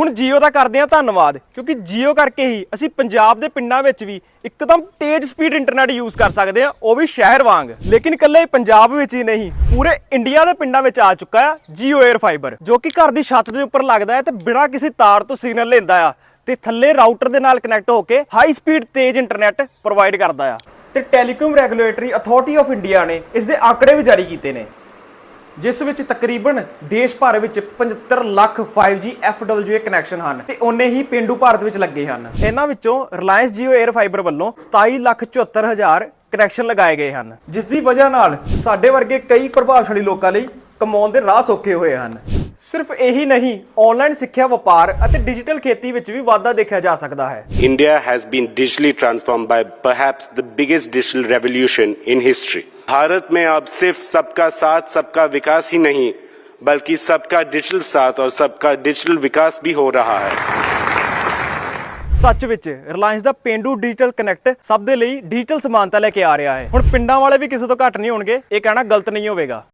ਹੁਣ ਜੀਓ ਦਾ ਕਰਦੇ ਹਾਂ ਧੰਨਵਾਦ, ਕਿਉਂਕਿ ਜੀਓ ਕਰਕੇ ਹੀ ਅਸੀਂ ਪੰਜਾਬ ਦੇ ਪਿੰਡਾਂ ਵਿੱਚ ਵੀ ਇੱਕਦਮ ਤੇਜ਼ ਸਪੀਡ ਇੰਟਰਨੈਟ ਯੂਜ਼ ਕਰ ਸਕਦੇ ਹਾਂ, ਉਹ ਵੀ ਸ਼ਹਿਰ ਵਾਂਗ। ਲੇਕਿਨ ਇਕੱਲੇ ਪੰਜਾਬ ਵਿੱਚ ਹੀ ਨਹੀਂ, ਪੂਰੇ ਇੰਡੀਆ ਦੇ ਪਿੰਡਾਂ ਵਿੱਚ ਆ ਚੁੱਕਾ ਆ ਜੀਓ Air ਫਾਈਬਰ ਜੋ ਕਿ ਘਰ ਦੀ ਛੱਤ ਦੇ ਉੱਪਰ ਲੱਗਦਾ ਹੈ ਤੇ ਬਿਨਾਂ ਕਿਸੇ ਤਾਰ ਤੋਂ ਸਿਗਨਲ ਲੈਂਦਾ ਆ ਤੇ ਥੱਲੇ ਰਾਊਟਰ ਦੇ ਨਾਲ ਕਨੈਕਟ ਹੋ ਕੇ ਹਾਈ ਸਪੀਡ ਤੇਜ਼ ਇੰਟਰਨੈਟ ਪ੍ਰੋਵਾਈਡ ਕਰਦਾ ਆ। ਤੇ Telecom Regulatory Authority of India ਨੇ ਇਸ ਦੇ ਆંકੜੇ ਵੀ ਜਾਰੀ ਕੀਤੇ ਨੇ। ਜਿਸ ਵਿੱਚ ਤਕਰੀਬਨ ਦੇਸ਼ ਭਰ ਵਿੱਚ 75 ਲੱਖ 5G FWA ਕਨੈਕਸ਼ਨ ਹਨ ਤੇ ਓਨੇ ਹੀ ਪਿੰਡੂ ਭਾਰਤ ਵਿੱਚ ਲੱਗੇ ਹਨ। ਇਹਨਾਂ ਵਿੱਚੋਂ ਰਿਲਾਇੰਸ Jio Air Fiber ਵੱਲੋਂ 27 ਲੱਖ 74 ਹਜ਼ਾਰ ਕਨੈਕਸ਼ਨ ਲਗਾਏ ਗਏ ਹਨ, ਜਿਸ ਦੀ ਵਜ੍ਹਾ ਨਾਲ ਸਾਡੇ ਵਰਗੇ ਕਈ ਪ੍ਰਭਾਵਸ਼ਾਲੀ ਲੋਕਾਂ ਲਈ ਕਮਾਉਣ ਦੇ ਰਾਹ ਸੌਖੇ ਹੋਏ ਹਨ। ਸਿਰਫ ਇਹੀ ਨਹੀਂ ਆਨਲਾਈਨ ਸਿੱਖਿਆ ਵਪਾਰ ਅਤੇ ਡਿਜੀਟਲ ਖੇਤੀ ਵਿੱਚ ਵੀ ਵਾਧਾ ਦੇਖਿਆ ਜਾ ਸਕਦਾ ਹੈ India has been digitally transformed by perhaps the biggest digital revolution in history. Bharat में अब सिर्फ सबका साथ सबका विकास ही नहीं बल्कि सबका डिजिटल साथ और सबका डिजिटल विकास भी हो रहा है ਸੱਚ ਵਿੱਚ ਰਿਲਾਇੰਸ ਦਾ ਪਿੰਡੂ ਡਿਜੀਟਲ ਕਨੈਕਟ ਸਭ ਦੇ ਲਈ ਡਿਜੀਟਲ ਸਮਾਨਤਾ ਲੈ ਕੇ ਆ ਰਿਹਾ ਹੈ ਹੁਣ ਪਿੰਡਾਂ ਵਾਲੇ ਵੀ ਕਿਸੇ ਤੋਂ ਘੱਟ ਨਹੀਂ ਹੋਣਗੇ ਇਹ ਕਹਿਣਾ ਗਲਤ ਨਹੀਂ ਹੋਵੇਗਾ